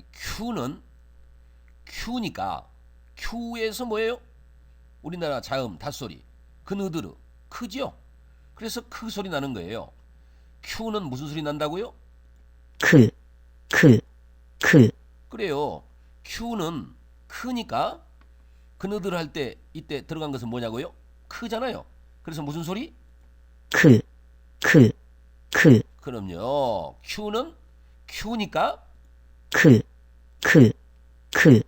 Q는 Q니까 Q에서 뭐예요? 우리나라 자음 닷소리 그느드르 크죠? 그래서 크 소리 나는 거예요. Q는 무슨 소리 난다고요? 크, 크, 크, 그래요. Q는 크니까 그느들 할 때 이때 들어간 것은 뭐냐고요? 크잖아요. 그래서 무슨 소리? 크, 크, 크, 그럼요. Q는 Q니까 크, 크, 크,